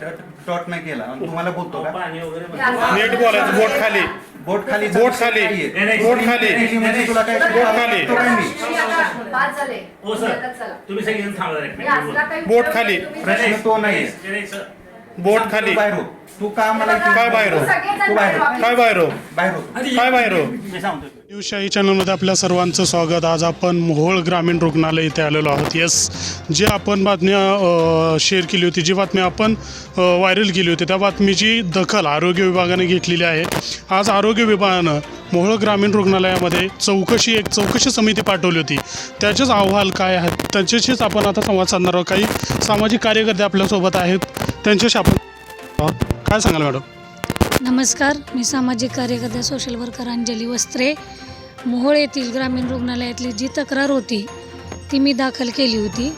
टॉट नाही केला. आणि तुम्हाला बोलतो का? पाणी वगैरे नीट बोलायचं बोट खाली. बोट खाली. बोट खाली. बोट खाली म्हणजे तुला काय बोट खाली. तो काय मी तुम्ही आता बाद झाले. हो तुम्ही सर. आता चला. तुम्ही सगळेजण बोट खाली. प्रश्न तो नाहीये. बोट खाली. बाहेर हो. तू का मला काय बाहेर हो? सगळेजण तू बाहेर हो. काय बाहेर हो? बाहेर हो. काय बाहेर हो? न्यूजशाही चॅनलमध्ये आपल्या सर्वांचं स्वागत. आज आपण मोहोळ ग्रामीण रुग्णालय इथे आलेलो आहोत. येस जी आपण बातम्या अ, शेअर केली होती जी बातमी आपण अ, व्हायरल केली होती त्या बातमीची दखल आरोग्य विभागाने घेतलेली आहे. आज आरोग्य विभागानं मोहोळ ग्रामीण रुग्णालयामध्ये चौकशी एक चौकशी समिती पाठवली होती. त्याचेच अहवाल काय आहेत? त्यांच्याशीच आपण आता संवाद साधणार आहोत. काही सामाजिक कार्यकर्ते आपल्यासोबत आहेत. त्यांच्याशी आपण आहोत. काय सांगाल मॅडम? नमस्कार. मी सामाजिक कार्यकर्त्या सोशल वर्कर अंजली वस्त्रे. मोहोळ येथील ग्रामीण रुग्णालयातली जी तक्रार होती ती मी दाखल केली होती.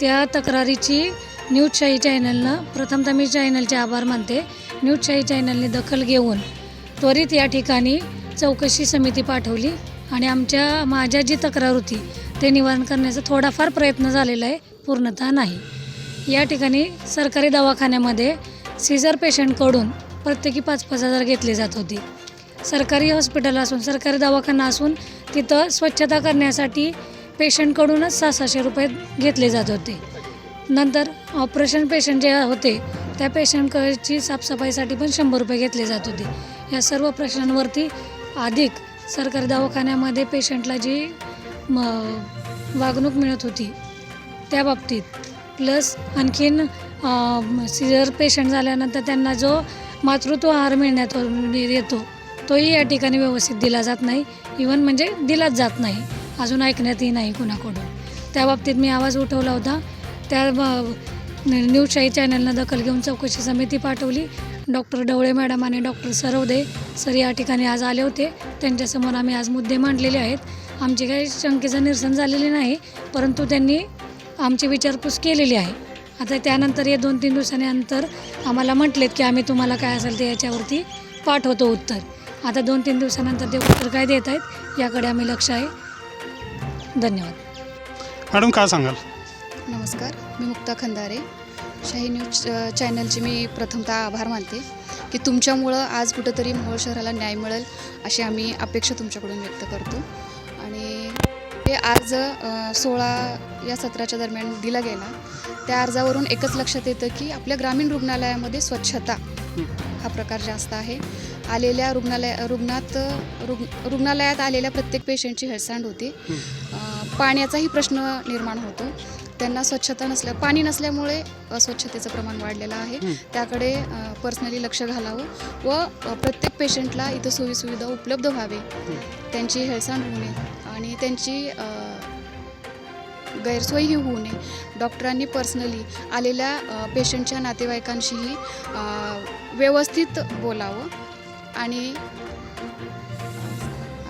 त्या तक्रारीची न्यूजशाही चॅनलनं प्रथमतः मी चॅनलचे आभार मानते. न्यूजशाही चॅनलने दखल घेऊन त्वरित या ठिकाणी चौकशी समिती पाठवली आणि आमच्या माझ्या जी तक्रार होती ते निवारण करण्याचा थोडाफार प्रयत्न झालेला आहे. पूर्णतः नाही. या ठिकाणी सरकारी दवाखान्यामध्ये सीझर पेशंटकडून प्रत्येकी पाच पाच हजार घेतली जात होती. सरकारी हॉस्पिटल असून सरकारी दवाखाना असून तिथं स्वच्छता करण्यासाठी पेशंटकडूनच सहा सहाशे रुपये घेतले जात होते. नंतर ऑपरेशन पेशंट जे होते त्या पेशंटची साफसफाईसाठी पण शंभर रुपये घेतले जात होते. या सर्व प्रश्नांवरती अधिक सरकारी दवाखान्यामध्ये पेशंटला जी म वागणूक मिळत होती त्या बाबतीत प्लस आणखीन सिजर पेशंट झाल्यानंतर त्यांना जो मातृत्व आहार मिळण्यात येतो तोही या ठिकाणी व्यवस्थित दिला जात नाही. इवन म्हणजे दिलाच जात नाही. अजून ऐकण्यातही नाही कुणाकडून. त्या बाबतीत मी आवाज उठवला होता. त्या न्यूजशाही चॅनलनं दखल घेऊन चौकशी समिती पाठवली. डॉक्टर डवळे मॅडम आणि डॉक्टर सरवदे सर या ठिकाणी आज आले होते. त्यांच्यासमोर आम्ही आज मुद्दे मांडलेले आहेत. आमचे काही शंकेचं निरसन झालेले नाही परंतु त्यांनी आमची विचारपूस केलेली आहे. आता त्यानंतर हे दोन तीन दिवसांनंतर आम्हाला म्हटलेत की आम्ही तुम्हाला काय असेल ते याच्यावरती पाठवतो उत्तर. आता दोन तीन दिवसानंतर ते उत्तर काय देत आहेत याकडे आम्ही लक्ष आहे. धन्यवाद. मॅडम काय सांगाल? नमस्कार मी मुक्ता खंदारे. शाही न्यूज अ, चॅनलचे मी प्रथमतः आभार मानते की तुमच्यामुळं आज कुठंतरी मोहोळ शहराला न्याय मिळेल अशी आम्ही अपेक्षा तुमच्याकडून व्यक्त करतो. अर्ज सोळा या सत्राच्या दरम्यान दिला गेला. त्या अर्जावरून एकच लक्षात येतं की आपल्या ग्रामीण रुग्णालयामध्ये स्वच्छता हा प्रकार जास्त आहे. आलेल्या रुग्णालय रुग्णात रुग् रुग्णालयात आलेल्या प्रत्येक पेशंटची हेळसांड होते. पाण्याचाही प्रश्न निर्माण होतो. त्यांना स्वच्छता नसल्या पाणी नसल्यामुळे अस्वच्छतेचं प्रमाण वाढलेलं आहे. त्याकडे पर्सनली लक्ष घालावं व प्रत्येक पेशंटला इथं सोयीसुविधा उपलब्ध व्हावे. त्यांची हेळसांड होऊ नये. आणि त्यांची गैरसोयही होऊ नये. डॉक्टरांनी पर्सनली आलेल्या पेशंटच्या नातेवाईकांशीही व्यवस्थित बोलावं आणि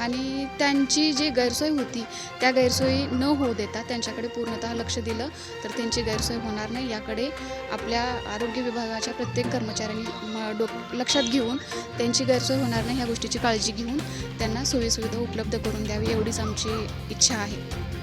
आणि त्यांची जी गैरसोय होती त्या गैरसोयी न होऊ देता त्यांच्याकडे पूर्णतः लक्ष दिलं तर त्यांची गैरसोय होणार नाही. याकडे आपल्या आरोग्य विभागाच्या प्रत्येक कर्मचाऱ्यांनी डोक लक्षात घेऊन त्यांची गैरसोय होणार नाही ह्या गोष्टीची काळजी घेऊन त्यांना सोयीसुविधा उपलब्ध करून द्यावी एवढीच आमची इच्छा आहे.